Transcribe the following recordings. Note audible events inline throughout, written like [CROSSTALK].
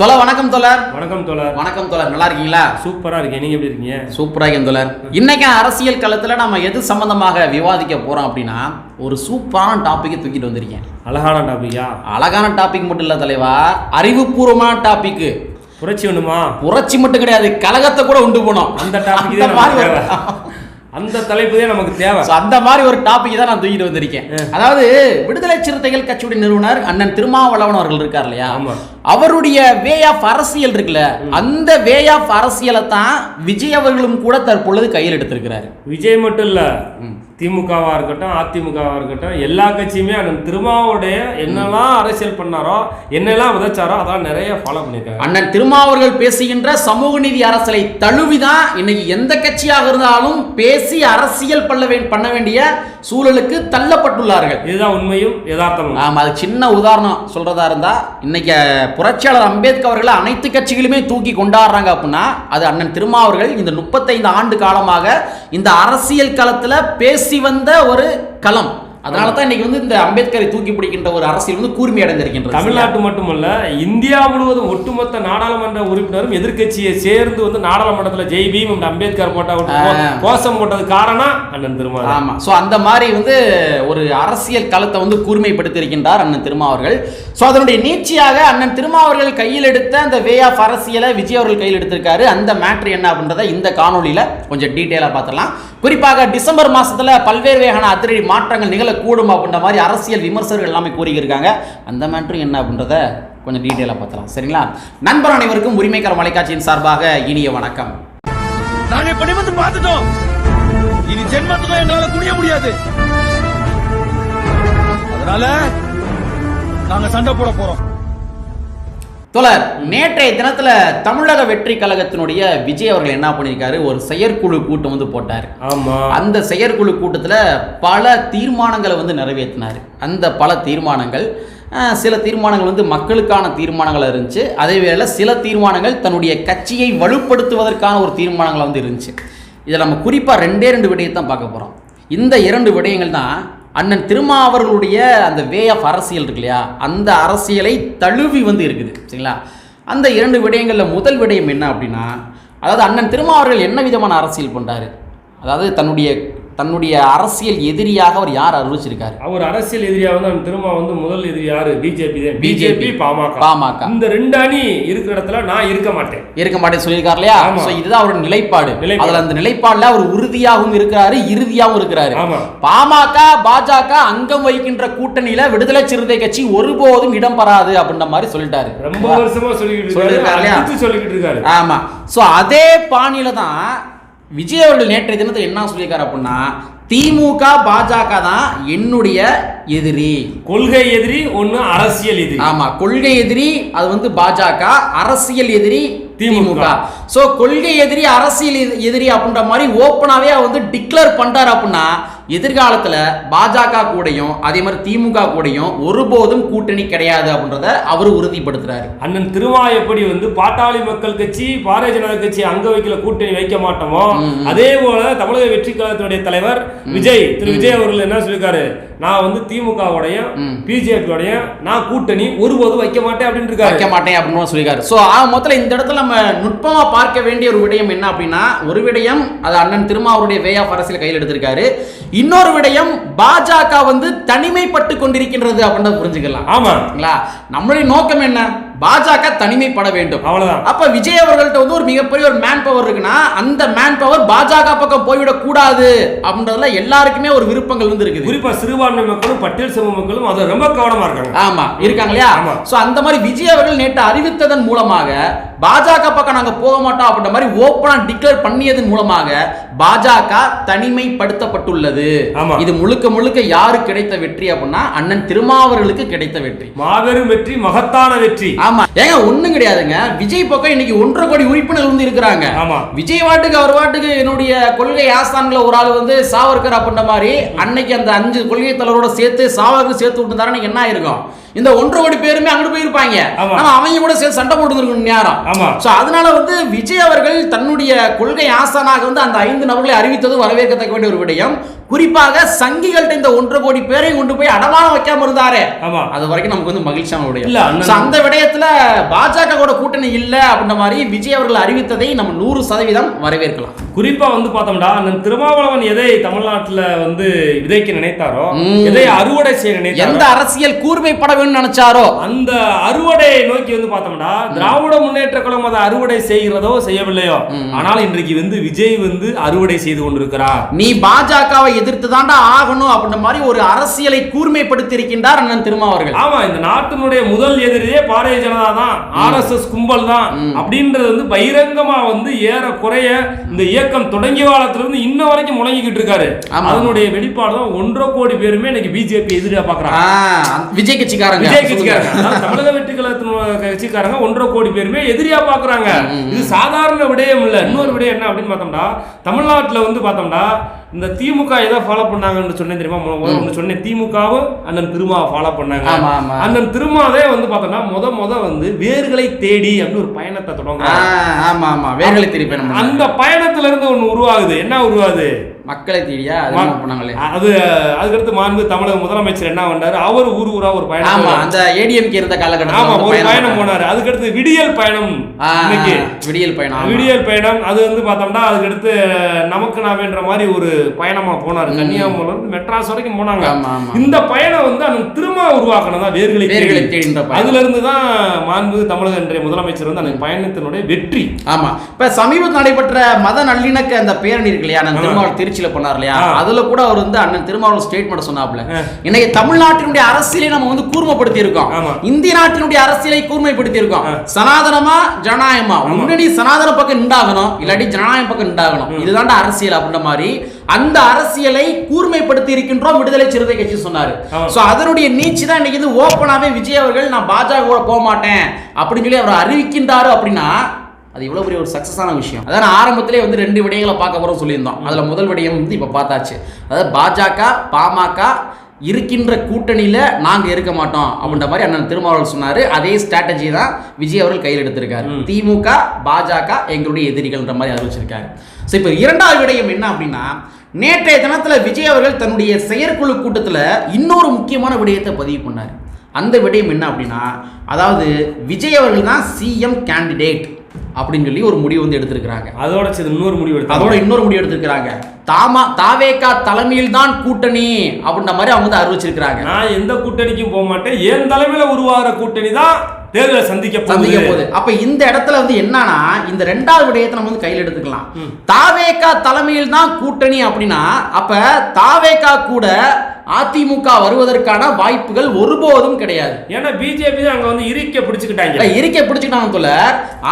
தொலை வணக்கம் தோழர். வணக்கம் தோழர். வணக்கம் தோழர் நல்லா இருக்கீங்களா? சூப்பரா இருக்கேன். நீங்க எப்படி இருக்கீங்க? சூப்பராக இருக்கேன் தோழர். இன்னைக்கு அரசியல் களத்தில் நம்ம எது சம்பந்தமாக விவாதிக்க போறோம் அப்படின்னா ஒரு சூப்பரான டாப்பிக்கை தூக்கிட்டு வந்திருக்கேன். அழகான டாபிக்கா அழகான டாபிக் மட்டும் இல்லை தலைவா அறிவுபூர்வமான டாபிக் புரட்சி ஒண்ணுமா புரட்சி மட்டும் கிடையாது கலகத்தை கூட உண்டு போனோம். அந்த டாபிக் அந்த தலைப்பு தான் நமக்கு தேவை. அந்த மாதிரி ஒரு டாபிக் தான் நான் தூக்கிட்டு வந்திருக்கேன். அதாவது விடுதலை சிறுத்தைகள் கட்சியுடைய நிறுவனர் அண்ணன் திருமாவளவன் அவர்கள் இருக்கார் இல்லையா? ஆமா. அவருடைய வே ஆஃப் அரசியல் இருக்குல்ல அந்த வே ஆஃப் அரசியலை தான் விஜய் அவர்களும் கூட தற்பொழுது கையில் எடுத்திருக்கிறாரு. விஜய் மட்டும் இல்ல திமுகவா இருக்கட்டும் அதிமுகவா இருக்கட்டும் எல்லா கட்சியுமே அண்ணன் திருமாவுடைய என்னெல்லாம் அரசியல் பண்ணாரோ என்னெல்லாம் விதைச்சாரோ அதெல்லாம் நிறைய ஃபாலோ பண்ணிருக்காங்க அண்ணன் திருமாவர்கள் பேசுகின்ற சமூக நீதி அரசியலை தழுவிதான் இன்னைக்கு எந்த கட்சியாக இருந்தாலும் பேசி அரசியல் பண்ண பண்ண வேண்டிய சூழலுக்கு தள்ளப்பட்டுள்ளார்கள். இதுதான் உண்மையும் யதார்த்தமும். ஆமா அது சின்ன உதாரணம் சொல்றதா இருந்தா இன்னைக்கு புரட்சியாளர் அம்பேத்கர் அவர்களை அனைத்து கட்சிகளுமே தூக்கி கொண்டாடுறாங்க அப்படின்னா அது அண்ணன் திருமாவர்கள் இந்த முப்பத்தைந்து ஆண்டு காலமாக இந்த அரசியல் களத்துல பேசி வந்த ஒரு களம். அதனால தான் இன்னைக்கு வந்து இந்த அம்பேத்கரை தூக்கி பிடிக்கின்ற ஒரு அரசியல் வந்து கூர்மை அடைந்திருக்கின்றது தமிழ்நாட்டு மட்டுமல்ல இந்தியா முழுவதும் ஒட்டுமொத்த நாடாளுமன்ற உறுப்பினரும் எதிர்க்கட்சியை சேர்ந்து வந்து நாடாளுமன்றத்தில் ஜெய் பீம் அம்பேத்கர் போட்டா. கோஷம் போட்டது காரணம் அண்ணன் திருமாவளவன். ஆமா. ஸோ அந்த மாதிரி வந்து ஒரு அரசியல் களத்தை வந்து கூர்மைப்படுத்தியிருக்கின்றார் அண்ணன் திருமா அவர்கள் ஸோ அதனுடைய நீட்சியாக அண்ணன் திருமா அவர்கள் கையில் எடுத்த அந்த வே ஆஃப் அரசியலை விஜய் அவர்கள் கையில் எடுத்திருக்காரு. அந்த மேட்ரு என்ன அப்படின்றத இந்த காணொளியில கொஞ்சம் டீட்டெயிலாக பார்த்துடலாம். குறிப்பாக டிசம்பர் மாசத்துல பல்வேறு வகையான அதிரடி மாற்றங்கள் நிகழக்கூடும் அப்படின்ற மாதிரி அரசியல் விமர்சகர்கள் எல்லாமே கூறியிருக்காங்க. அந்த மேட்ரு என்ன அப்படின்றத கொஞ்சம் டீட்டெயிலாக பார்த்தலாம் சரிங்களா? நண்பர் அனைவருக்கும் உரிமைக்கார மலைக்காட்சியின் சார்பாக இனிய வணக்கம். நாங்கள் இப்ப நிமிர்ந்து பார்த்துட்டோம். இனி ஜென்மத்துக்கும் எங்களால குடிய முடியாது. அதனால நாங்க சண்டை போட போறோம். தோழர் நேற்றைய தினத்துல தமிழக வெற்றி கழகத்தினுடைய விஜய் அவர்கள் என்ன பண்ணியிருக்காரு? ஒரு செயற்குழு கூட்டம் வந்து போட்டார். அந்த செயற்குழு கூட்டத்தில் பல தீர்மானங்களை வந்து நிறைவேற்றினார். அந்த பல தீர்மானங்கள் சில தீர்மானங்கள் வந்து மக்களுக்கான தீர்மானங்கள் இருந்துச்சு. அதே வேளை சில தீர்மானங்கள் தன்னுடைய கட்சியை வலுப்படுத்துவதற்கான ஒரு தீர்மானங்கள் வந்து இருந்துச்சு. இதில் நம்ம குறிப்பாக ரெண்டே ரெண்டு விடயத்தை தான் பார்க்க போகிறோம் இந்த இரண்டு விடயங்கள் தான் அண்ணன் திருமா அவர்களுடைய அந்த வே ஆஃப் அரசியல் இருக்கு இல்லையா? அந்த அரசியலை தழுவி வந்து இருக்குது. சரிங்களா? அந்த இரண்டு விடயங்களில் முதல் விடயம் என்ன அப்படின்னா அதாவது அண்ணன் திருமா அவர்கள் என்ன விதமான அரசியல் பண்ணுறாரு அதாவது தன்னுடைய தன்னுடைய அரசியல் எதிரியாக அவர் யார் அறிவிச்சிருக்காரு அவர் அரசியல் எதிரியா வந்து திரும்ப வந்து முதல் எதிரி யாரு? பிஜேபி தான். பிஜேபி பாமக. பாமக. இந்த ரெண்டு அணி இருக்கிற இடத்துல நான் இருக்க மாட்டேன். இருக்க மாட்டேன்னு சொல்லியிருக்காரு இல்லையா? இதுதான் அவரோட நிலைப்பாடு. அதுல அந்த நிலைப்பாடுல அவர் உறுதியாகவும் இருக்கிறாரு இறுதியாகவும் இருக்கிறாரு. பாமக பாஜக அங்கம் வகிக்கின்ற கூட்டணியில விடுதலை சிறுத்தை கட்சி ஒருபோதும் இடம் பெறாது அப்படின்ற மாதிரி சொல்லிட்டாரு. ரொம்ப வருஷமா சொல்லிக்கிட்டு இருக்காரு. ஆமா. சோ அதே பாணியில தான் விஜய் அவர்கள் நேற்றைய தினத்தில் என்ன சொல்லியிருக்காரு அப்படின்னா திமுக பாஜக தான் என்னுடைய எதிரி. கொள்கை எதிரி ஒண்ணு அரசியல் எதிரி. ஆமா கொள்கை எதிரி அது வந்து பாஜக அரசியல் எதிரி திமுக. சோ கொள்கை எதிரி அரசியல் எதி- எதிரி அப்படின்ற மாதிரி ஓப்பனாவே அவர் வந்து டிக்ளேர் பண்றாரு அப்படின்னா எதிர்காலத்துல பாஜக கூடயும் அதே மாதிரி திமுக கூடயும் ஒருபோதும் கூட்டணி கிடையாது அப்படின்றத அவர் உறுதிப்படுத்துறாரு. அண்ணன் திருமா எப்படி வந்து பாட்டாளி மக்கள் கட்சி பாரதிய ஜனதா கட்சி அங்க வைக்கல கூட்டணி வைக்க மாட்டோமோ அதே போல தமிழக வெற்றி கழகத்தினுடைய தலைவர் விஜய் திரு விஜய் அவர்கள் என்ன சொல்லிருக்காரு நான் வந்து திமுகவுடைய பிஜேபியோடைய நான் கூட்டணி ஒருபோதும் வைக்க மாட்டேன் அப்படின்னு இருக்காரு. வைக்க மாட்டேன் அப்படின்னு சொல்லியிருக்காரு. ஸோ மொத்தத்தில் இந்த இடத்துல நம்ம நுட்பமா பார்க்க வேண்டிய ஒரு விடயம் என்ன அப்படின்னா ஒரு விடயம் அது அண்ணன் திருமாவருடைய வே ஆஃப் அரசியல் கையில் எடுத்திருக்காரு. இன்னொரு விடயம் பாஜக வந்து தனிமைப்பட்டு கொண்டிருக்கின்றது அப்படின்னு புரிஞ்சுக்கலாம். ஆமா சரிங்களா நம்மளுடைய நோக்கம் என்ன? பாஜக தனிமைப்பட வேண்டும். அவ்வளவுதான். அப்ப விஜய் அவர்கள்ட்ட வந்து ஒரு மிகப்பெரிய ஒரு மேன் பவர் இருக்குன்னா அந்த மேன் பவர் பாஜக பக்கம் போய்விடக் கூடாது அப்படின்றதுல எல்லாருக்குமே ஒரு விருப்பங்கள் வந்து இருக்குது. குறிப்பா சிறுபான்மை மக்களும் பட்டியல் சமூக மக்களும் அதை ரொம்ப கவனமா இருக்காங்க. ஆமா இருக்காங்க இல்லையா. சோ அந்த மாதிரி விஜய் அவர்கள் நேற்று அறிவித்ததன் மூலமாக பாஜக பக்கம் நாங்க போக மாட்டோம் அப்படின்ற மாதிரி ஓப்பனா டிக்ளேர் பண்ணியதன் மூலமாக பாஜக தனிமைப்படுத்தப்பட்டுள்ளது. இது முழுக்க முழுக்க யாரு கிடைத்த வெற்றி அப்படின்னா அண்ணன் திருமாவர்களுக்கு கிடைத்த வெற்றி. மாபெரும் வெற்றி மகத்தான வெற்றி. ஆமா. ஏங்க ஒண்ணும் கிடையாதுங்க. விஜய் பக்கம் இன்னைக்கு ஒன்றரை கோடி உறுப்பினர்கள் வந்து இருக்கிறாங்க. ஆமா. விஜய் வாட்டுக்கு அவர் வாட்டுக்கு என்னுடைய கொள்கை ஆஸ்தான்ல ஒரு ஆள் வந்து சாவர்கர் அப்படின்ற மாதிரி அன்னைக்கு அந்த அஞ்சு கொள்கை தலைவரோட சேர்த்து சாவர்கர் சேர்த்து விட்டுருந்தாரு அன்னைக்கு என்ன ஆயிருக்கும்? இந்த ஒன்றரை கோடி பேருமே அங்கிட்டு போயிருப்பாங்க. நம்ம அவங்க கூட சேர்த்து சண்டை போட்டு நேரம் ஆமா. சோ அதனால வந்து விஜய் அவர்கள் தன்னுடைய கொள்கை ஆசானாக வந்து அந்த ஐந்து நபர்களை அறிவித்தது வரவேற்கத்தக்க வேண்டிய ஒரு விடயம். குறிப்பாக சங்கிகள்ட்ட இந்த ஒன்றரை கோடி பேரை கொண்டு போய் அடமானம் வைக்காம இருந்தாரே. அது வரைக்கும் நமக்கு வந்து மகிழ்ச்சியான விடயம். அந்த விடயத்துல பாஜக கூட கூட்டணி இல்லை அப்படின்ற மாதிரி விஜய் அவர்கள் அறிவித்ததை நம்ம நூறு சதவீதம் வரவேற்கலாம். குறிப்பா வந்து பார்த்தோம்னா அண்ணன் திருமாவளவன் எதை தமிழ்நாட்டுல வந்து விதைக்க நினைத்தாரோ. எதை அறுவடை செய்ய எந்த நினைத்தாரோ அரசியல் கூர்மைப்பட வேணும்னு நினைச்சாரோ? அந்த அறுவடையை நோக்கி வந்து பார்த்தோம்னா திராவிட முன்னேற்ற கழகம் அதை அறுவடை செய்கிறதோ செய்யவில்லையோ. ஆனால் இன்றைக்கு வந்து விஜய் வந்து அறுவடை செய்து கொண்டிருக்கிறார். நீ பாஜகவை எதிர்த்து தாண்டா ஆகணும் அப்படின்ற மாதிரி ஒரு அரசியலை கூர்மைப்படுத்தி இருக்கின்றார் அண்ணன் திருமாவர்கள். ஆமா இந்த நாட்டினுடைய முதல் எதிரியே பாரதிய ஜனதா தான் ஆர்எஸ்எஸ் கும்பல் தான். அப்படின்றது வந்து பகிரங்கமா வந்து ஏற குறைய இந்த இயக்கம் தொடங்கிய காலத்துல இருந்து இன்ன வரைக்கும் முழங்கிக்கிட்டு இருக்காரு. அதனுடைய வெளிப்பாடு தான் ஒன்றரை கோடி பேருமே இன்னைக்கு பிஜேபி எதிரியா பாக்குறாங்க. விஜய் கட்சிக்காரங்க விஜய் கட்சிக்காரங்க அதாவது தமிழக வெற்றி கழகத்தின் கட்சிக்காரங்க ஒன்றரை கோடி பேருமே எதிரியா பாக்குறாங்க. இது சாதாரண விடயம் இல்ல. இன்னொரு விடயம் என்ன அப்படின்னு பார்த்தோம்னா தமிழ்நாட்டுல வந்து பார்த்தோம்னா இந்த திமுக எதை ஃபாலோ பண்ணாங்கன்னு சொன்னேன் தெரியுமா? ஒண்ணு சொன்னேன். திமுகவும் அண்ணன் திருமா ஃபாலோ பண்ணாங்க. அண்ணன் திருமாவே வந்து பார்த்தோம்னா முத முத வந்து வேர்களை தேடி அப்படின்னு ஒரு பயணத்தை ஆ, தொடங்குறாங்க ஆமா ஆமா. வேர்களை திருப்பி நம்ம அந்த பயணத்துல இருந்து ஒண்ணு உருவாகுது. என்ன உருவாகுது? மக்களை தேடியா? பண்ணாங்களே. அது அதுக்கடுத்து மாண்பு தமிழக முதலமைச்சர் என்ன பண்ணாரு அவர் ஊர் ஊரா ஒரு பயணம் ஆமா அந்த ஏடிஎம்கே இருந்த காலகட்டத்தில் ஆமா ஒரு பயணம். போனாரு. அதுக்கடுத்து விடியல் பயணம் இன்னைக்கு. விடியல் பயணம். விடியல் பயணம் அது வந்து பார்த்தோம்னா அதுக்கடுத்து நமக்கு நாவேன்ற மாதிரி ஒரு பயணமா போனாரு. கன்னியாகுமரியில இருந்து மெட்ராஸ் வரைக்கும் போனாங்க. இந்த பயணம் வந்து அந்த திரும்ப உருவாக்கணும் தான் வேர்களை வேர்களை தேடி. தேடின்ற. அதுல இருந்து தான் மாண்பு தமிழக இன்றைய முதலமைச்சர் வந்து அந்த பயணத்தினுடைய வெற்றி. ஆமா. இப்ப சமீபத்தில் நடைபெற்ற மத நல்லிணக்க அந்த பேரணி இருக்கு இல்லையா? திருமாவளவன் திருச்சியில பண்ணார் இல்லையா. அதுல கூட அவர் வந்து அண்ணன் திருமாவளவன் ஸ்டேட்மெண்ட் சொன்னாப்ல இன்னைக்கு தமிழ்நாட்டினுடைய அரசியலை நம்ம வந்து கூர்மைப்படுத்தி இருக்கோம். இந்திய நாட்டினுடைய அரசியலை கூர்மைப்படுத்தி இருக்கோம் சனாதனமா ஜனநாயகமா? முன்னாடி சனாதன பக்கம் நின்றாகணும் இல்லாட்டி ஜனநாயகம் பக்கம் நின்றாகணும். இதுதான்டா அரசியல் அப்படின்ற மாதிரி அந்த அரசியலை கூர்மைப்படுத்தி இருக்கின்றோம் விடுதலை சிறுத்தை கட்சி சொன்னாரு. சோ அதனுடைய நீச்சி தான் இன்னைக்கு ஓப்பனாவே விஜய் அவர்கள் நான் பாஜக கூட போக மாட்டேன் அப்படின்னு சொல்லி அவர் அறிவிக்கின்றாரு அப்படின்னா அது இவ்வளவு பெரிய ஒரு சக்சஸான விஷயம். அதான் ஆரம்பத்திலே வந்து ரெண்டு விடயங்களை பார்க்க போறோம் சொல்லியிருந்தோம். அதுல முதல் விடயம் வந்து இப்ப பார்த்தாச்சு. அதாவது பாஜக பாமக இருக்கின்ற கூட்டணியில நாங்க இருக்க மாட்டோம் அப்படின்ற மாதிரி அண்ணன் திருமாவளவன் சொன்னாரு. அதே ஸ்ட்ராட்டஜி தான் விஜய் அவர்கள் கையில் எடுத்திருக்காரு. திமுக பாஜக எங்களுடைய எதிரிகள்ன்ற மாதிரி அறிவிச்சிருக்காரு ஸோ இப்போ இரண்டாவது விடயம் என்ன அப்படின்னா நேற்றைய தினத்துல விஜய் அவர்கள் தன்னுடைய செயற்குழு கூட்டத்துல இன்னொரு முக்கியமான விடயத்தை பதிவு பண்ணார். அந்த விடயம் என்ன அப்படின்னா அதாவது விஜய் அவர்கள் தான் சிஎம் கேண்டிடேட் அப்படின்னு சொல்லி ஒரு முடிவு வந்து எடுத்திருக்கிறாங்க. அதோட சேர்த்து இன்னொரு முடிவு எடுத்தாங்க. அதோட இன்னொரு முடிவு எடுத்திருக்கிறாங்க. தாமா தாவேகா தலைமையில் தான் கூட்டணி அப்படின்ற மாதிரி அவங்க வந்து அறிவிச்சிருக்கிறாங்க. நான் எந்த கூட்டணிக்கும் போக மாட்டேன். என் தலைமையில உருவாகிற கூட்டணி தான் தேர்தலை சந்திக்க சந்திக்க போகுது. அப்ப இந்த இடத்துல வந்து என்னன்னா இந்த ரெண்டாவது விடயத்தை நம்ம வந்து கையில் எடுத்துக்கலாம். தாவேகா தலைமையில் தான் கூட்டணி அப்படின்னா அப்ப தாவேகா கூட அதிமுக வருவதற்கான வாய்ப்புகள் ஒருபோதும் கிடையாது. ஏன்னா பிஜேபி தான் அங்க வந்து இறுக்க பிடிச்சுக்கிட்டாங்க. இருக்கை பிடிச்சுக்கிட்டாங்க தோல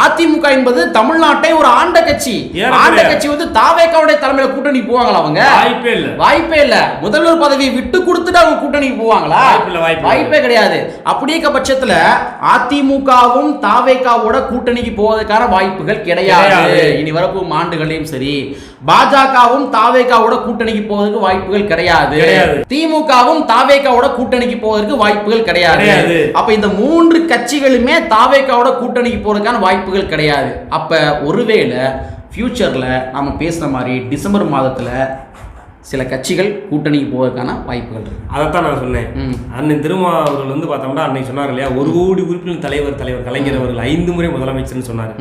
அதிமுக என்பது தமிழ்நாட்டை ஒரு ஆண்ட கட்சி. ஆண்ட கட்சி வந்து தாவேக்காவுடைய தலைமையில கூட்டணி போவாங்களா அவங்க? வாய்ப்பே இல்ல. வாய்ப்பே இல்ல. முதல்வர் பதவியை விட்டு கொடுத்துட்டு அவங்க கூட்டணிக்கு போவாங்களா. வாய்ப்பே கிடையாது. அப்படி இருக்க பட்சத்துல அதிமுகவும் தாவேக்காவோட கூட்டணிக்கு போவதற்கான வாய்ப்புகள் கிடையாது. இனி வரப்போகும் ஆண்டுகளையும் சரி பாஜகவும் தாவேக்காவோட கூட்டணிக்கு போவதற்கு வாய்ப்புகள் கிடையாது. திமுகவும் தாவேக்காவோட கூட்டணிக்கு போவதற்கு வாய்ப்புகள் கிடையாது. அப்ப இந்த மூன்று கட்சிகளுமே தாவேக்காவோட கூட்டணிக்கு போறதுக்கான வாய்ப்புகள் கிடையாது அப்ப ஒருவேளை ஃபியூச்சர்ல நாம பேசுன மாதிரி டிசம்பர் மாதத்துல சில கட்சிகள் கூட்டணிக்கு போவதற்கான வாய்ப்புகள் இருக்கு. அதைத்தான் நான் சொன்னேன். அண்ணன் திருமா அவர்கள் வந்து பார்த்தோம்னா அன்னைக்கு சொன்னார் இல்லையா? ஒரு கோடி உறுப்பினர் தலைவர் தலைவர் கலைஞர் அவர்கள் ஐந்து முறை முதலமைச்சர்னு சொன்னார்.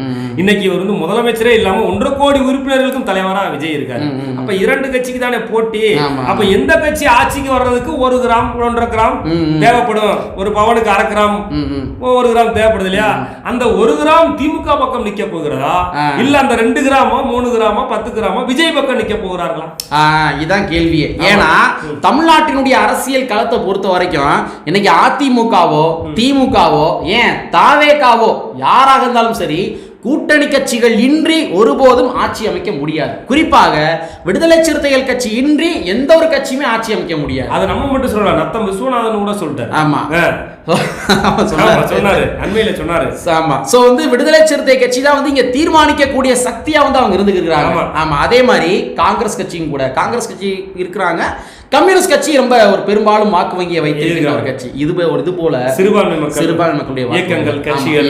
இன்னைக்கு இவர் வந்து முதலமைச்சரே இல்லாம ஒன்றரை கோடி உறுப்பினர்களுக்கும் தலைவரா விஜய் இருக்காரு. அப்ப இரண்டு கட்சிக்கு தானே போட்டி. அப்ப எந்த கட்சி ஆட்சிக்கு வர்றதுக்கு ஒரு கிராம் ஒன்றரை கிராம். தேவைப்படும்? ஒரு பவனுக்கு அரை கிராம். ஒரு கிராம் தேவைப்படுது இல்லையா? அந்த ஒரு கிராம் திமுக பக்கம் நிக்க போகிறதா. இல்ல அந்த ரெண்டு கிராமோ மூணு கிராமோ பத்து கிராமோ விஜய் பக்கம் நிக்க போகிறார்களா? ஆ, இதான் கேள்வியே ஏன்னா தமிழ்நாட்டினுடைய அரசியல் களத்தை பொறுத்த வரைக்கும் இன்னைக்கு அதிமுகவோ திமுகவோ ஏன் தாவேகாவோ யாராக இருந்தாலும் சரி கூட்டணி கட்சிகள் இன்றி ஒருபோதும் ஆட்சி அமைக்க முடியாது. குறிப்பாக விடுதலை சிறுத்தைகள் கட்சி இன்றி எந்த ஒரு கட்சியுமே ஆட்சி அமைக்க முடியாது. அதை நம்ம மட்டும் சொல்லலாம் நத்தம் விஸ்வநாதன் கூட சொல்லிட்டாரு. ஆமா. சொன்னாரு. அண்மையில சொன்னாரு. ஆமா. சோ வந்து விடுதலை சிறுத்தை கட்சி தான் வந்து இங்க தீர்மானிக்கக்கூடிய சக்தியா வந்து அவங்க இருந்துக்கிறாங்க. ஆமா அதே மாதிரி காங்கிரஸ் கட்சியும் கூட காங்கிரஸ் கட்சி இருக்கிறாங்க. கம்யூனிஸ்ட் கட்சி ரொம்ப ஒரு பெரும்பாலும் வாக்கு வங்கியை வைத்திருக்கிற ஒரு கட்சி. இது ஒரு இது போல சிறுபான்மை மக்கள் சிறுபான்மை மக்களுடைய இயக்கங்கள். கட்சிகள்.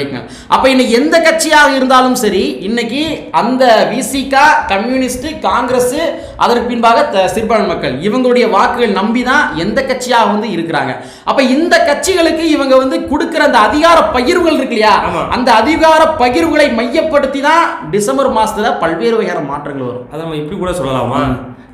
அப்ப இன்னைக்கு எந்த கட்சியாக இருந்தாலும் சரி இன்னைக்கு அந்த விசிகா கம்யூனிஸ்ட் காங்கிரஸ் அதற்கு பின்பாக சிறுபான்மை மக்கள் இவங்களுடைய வாக்குகள் நம்பி தான் எந்த கட்சியாக வந்து இருக்கிறாங்க. அப்ப இந்த கட்சிகளுக்கு இவங்க வந்து கொடுக்கிற அந்த அதிகார பகிர்வுகள் இருக்கு இல்லையா. அந்த அதிகார பகிர்வுகளை மையப்படுத்தி தான் டிசம்பர் மாசத்துல பல்வேறு வகையான மாற்றங்கள் வரும். அதை நம்ம இப்படி கூட சொல்லலாமா?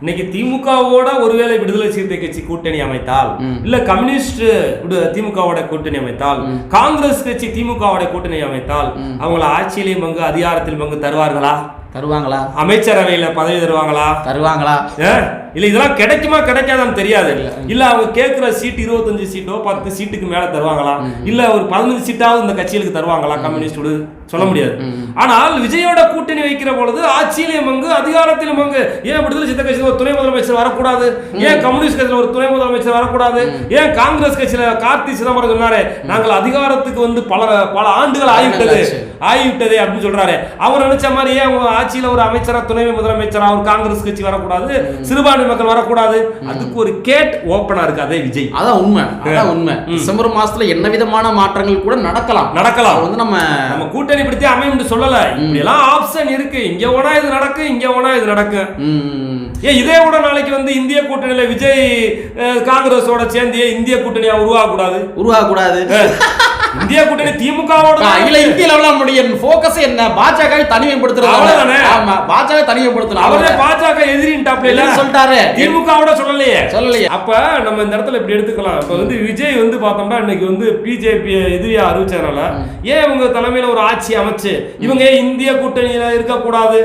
இன்னைக்கு திமுகவோட ஒருவேளை விடுதலை சிறுத்தை கட்சி கூட்டணி அமைத்தால் இல்ல கம்யூனிஸ்ட் விடு- திமுகவோட கூட்டணி அமைத்தால் காங்கிரஸ் கட்சி திமுகவோட கூட்டணி அமைத்தால் அவங்கள ஆட்சியிலையும் பங்கு அதிகாரத்தில் பங்கு தருவார்களா? தருவாங்களா? அமைச்சரவையில பதவி தருவாங்களா? தருவாங்களா? இல்ல இதெல்லாம் கிடைக்குமா கிடைக்காதான்னு தெரியாது. இல்ல அவங்க கேட்கிற சீட் இருபத்தஞ்சு சீட்டோ பத்து சீட்டுக்கு மேல தருவாங்களா? இல்ல ஒரு பதினஞ்சு சீட்டாவது இந்த கட்சிகளுக்கு தருவாங்களா கம்யூனிஸ்ட் சொல்ல முடியாது. ஆனால் விஜயோட கூட்டணி வைக்கிற பொழுது ஆட்சியிலையும் பங்கு அதிகாரத்திலும் பங்கு. ஏன் விடுதலை சித்த கட்சியில் ஒரு துணை முதலமைச்சர் வரக்கூடாது? ஏன் கம்யூனிஸ்ட் கட்சியில் ஒரு துணை முதலமைச்சர் வரக்கூடாது? ஏன் காங்கிரஸ் கட்சியில கார்த்தி சிதம்பரம் சொன்னாரு நாங்கள் அதிகாரத்துக்கு வந்து பல பல ஆண்டுகள் ஆகிவிட்டது. ஆகிவிட்டது அப்படின்னு சொல்றாரு. அவர் நினைச்ச மாதிரி ஏன் ஆட்சியில ஒரு அமைச்சரா துணை முதலமைச்சரா ஒரு காங்கிரஸ் கட்சி வரக்கூடாது? சிறுபான்மை மக்கள் வரக்கூடாது? அதுக்கு ஒரு கேட் ஓப்பனா இருக்கு அதே விஜய். அதான் உண்மை அதான் உண்மை. டிசம்பர் மாசத்துல என்ன விதமான மாற்றங்கள் கூட நடக்கலாம். நடக்கலாம். வந்து நம்ம நம்ம கூட்டணி படுத்தி அமையும் சொல்லல. இப்படி எல்லாம் ஆப்ஷன் இருக்கு. இங்க ஓனா இது நடக்கு இங்க ஓனா இது நடக்கும் ஏன் இதே கூட நாளைக்கு வந்து இந்திய கூட்டணியில விஜய் காங்கிரஸோட சேர்ந்து இந்திய கூட்டணியா உருவாகக்கூடாது உருவாகக்கூடாது இந்திய கூட்டணி திமுகவோட அகில இந்திய லெவலில் நம்முடைய போக்கஸ் என்ன? பாஜக தனிமைப்படுத்துறது அவ்வளவுதானே. ஆமா பாஜக தனிமைப்படுத்தணும். அவரே பாஜக எதிரின்ட்டாப்ல இல்ல? என்ன சொல்லிட்டாரு? திமுகவோட சொல்லலையே. சொல்லலையே. அப்ப நம்ம இந்த இடத்துல இப்படி எடுத்துக்கலாம். இப்ப வந்து விஜய் வந்து பார்த்தோம்னா இன்னைக்கு வந்து பிஜேபி எதிரியா அறிவிச்சதுனால ஏன் இவங்க தலைமையில ஒரு ஆட்சி அமைச்சு? இவங்க ஏன் இந்திய கூட்டணியில இருக்க கூடாது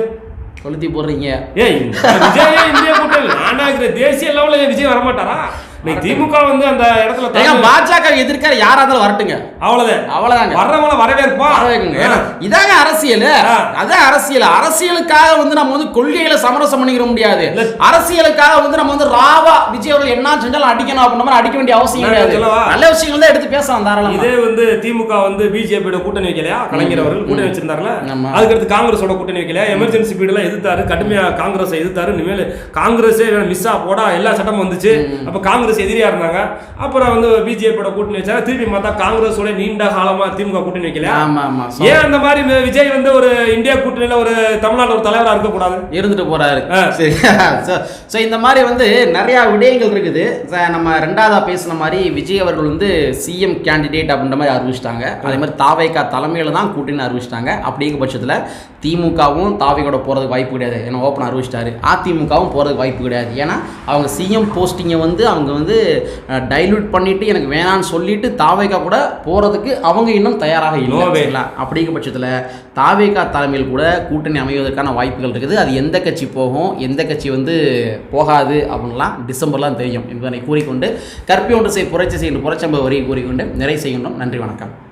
கொளுத்தி போடுறீங்க. ஏய் விஜய் இந்தியா இந்திய கூட்டணி? இருக்கிற தேசிய லெவலில் விஜய் வரமாட்டாரா? திமுக வந்து அந்த இடத்துல பாஜக எதிர்க்கிற யாரா இருந்தாலும் வரட்டுங்க. அவ்வளவுதான். அவ்வளவுதாங்க. வர்றவங்கள வரவேற்பா. வரவேற்குங்க. ஏன்னா, இதாங்க அரசியல். அதான் அரசியல். அரசியலுக்காக வந்து நம்ம வந்து கொள்கைகளை சமரசம் பண்ணிக்கிற முடியாது. அரசியலுக்காக வந்து நம்ம வந்து ராவா விஜய் அவர்கள் என்ன செஞ்சாலும் அடிக்கணும் அப்படின்ற மாதிரி அடிக்க வேண்டிய அவசியம் கிடையாது? நல்ல விஷயங்கள் தான் எடுத்து பேசலாம் தாராளமா. இதே வந்து திமுக வந்து பிஜேபியோட கூட்டணி வைக்கலையா? கலைஞர் அவர்கள் கூட்டணி வச்சிருந்தாருல. அதுக்கடுத்து காங்கிரஸோட கூட்டணி வைக்கலையா? எமர்ஜென்சி பீரியட்ல எதிர்த்தாரு. கடுமையா காங்கிரஸை எதிர்த்தாரு. இனிமேல் காங்கிரஸே மிஸ்ஸா போடா எல்லா சட்டமும் வந்துச்சு. அப்ப காங்கிரஸ் எதிரியா இருந்தாங்க. அப்புறம் வந்து பிஜேபியோட கூட்டணி வச்சாங்க. திருப்பி பார்த்தா காங்கிரஸோட நீண்ட காலமா திமுக கூட்டணி ஆமா ஏன் அந்த மாதிரி விஜய் வந்து ஒரு இந்தியா கூட்டணியில ஒரு தமிழ்நாடு ஒரு தலைவரா இருக்க கூடாது இருந்துட்டு போறாரு. சரி. [LAUGHS] ஸோ இந்த மாதிரி வந்து நிறைய விடயங்கள் இருக்குது. நம்ம ரெண்டாவதா பேசின மாதிரி விஜய் அவர்கள் வந்து சிஎம் கேண்டிடேட் அப்படின்ற மாதிரி அறிவிச்சிட்டாங்க. அதே மாதிரி தாவேக்கா தலைமையில தான் கூட்டணி அறிவிச்சிட்டாங்க. அப்படிங்கிற பட்சத்தில் திமுகவும் தாவேக்கோட போகிறதுக்கு வாய்ப்பு கிடையாது. ஏன்னா ஓப்பன் அறிவிச்சிட்டாரு. அதிமுகவும் போகிறதுக்கு வாய்ப்பு கிடையாது. ஏன்னா அவங்க சிஎம் போஸ்டிங்கை வந்து அவங்க வந்து டைல்யூட் பண்ணிட்டு எனக்கு வேணான்னு சொல்லிட்டு தாவேக்கா கூட போகிறதுக்கு அவங்க இன்னும் தயாராக இல்லை? அப்படிங்கிற பட்சத்தில் தாவேகா தலைமையில் கூட கூட்டணி அமைவதற்கான வாய்ப்புகள் இருக்குது. அது எந்த கட்சி போகும் எந்த கட்சி வந்து போகாது அப்படின்லாம் டிசம்பர்லாம் தெரியும் என்பதனை கூறிக்கொண்டு கற்பி ஒன்று செய் புரட்சி செய்யும் புரட்சம்ப வரி கூறிக்கொண்டு நிறைவு செய்கின்றோம். நன்றி வணக்கம்.